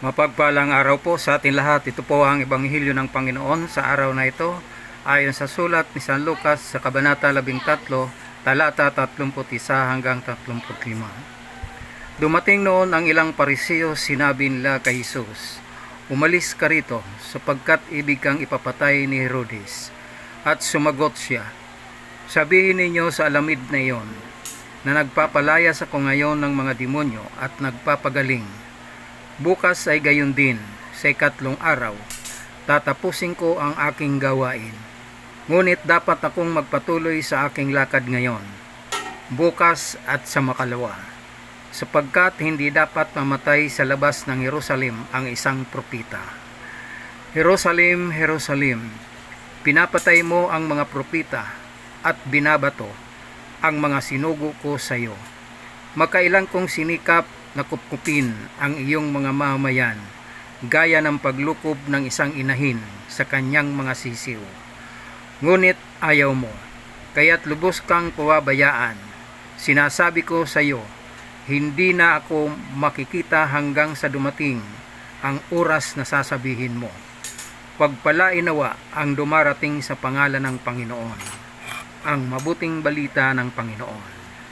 Mapagpalang araw po sa ating lahat. Ito po ang Ebanghelyo ng Panginoon sa araw na ito. Ayon sa sulat ni San Lucas sa Kabanata 13, talata 31 hanggang 35. Dumating noon ang ilang pariseo, sinabi nila kay Jesus, Umalis ka rito, sapagkat ibig kang ipapatay ni Herodes. At sumagot siya, Sabihin ninyo sa alamid na iyon, na nagpapalayas ako ngayon ng mga demonyo at nagpapagaling. Bukas ay gayon din, sa ikatlong araw, tatapusin ko ang aking gawain. Ngunit dapat akong magpatuloy sa aking lakad ngayon, bukas at sa makalawa, sapagkat hindi dapat mamatay sa labas ng Jerusalem ang isang propita. Jerusalem, Jerusalem, pinapatay mo ang mga propita at binabato ang mga sinugo ko sa iyo. Makailang kong sinikap na kupkupin ang iyong mga mamayan, gaya ng paglukob ng isang inahin sa kanyang mga sisiw. Ngunit ayaw mo, kaya't lubos kang pawabayaan. Sinasabi ko sa iyo, hindi na ako makikita hanggang sa dumating ang oras na sasabihin mo. Pagpalain nawa ang dumarating sa pangalan ng Panginoon, ang mabuting balita ng Panginoon.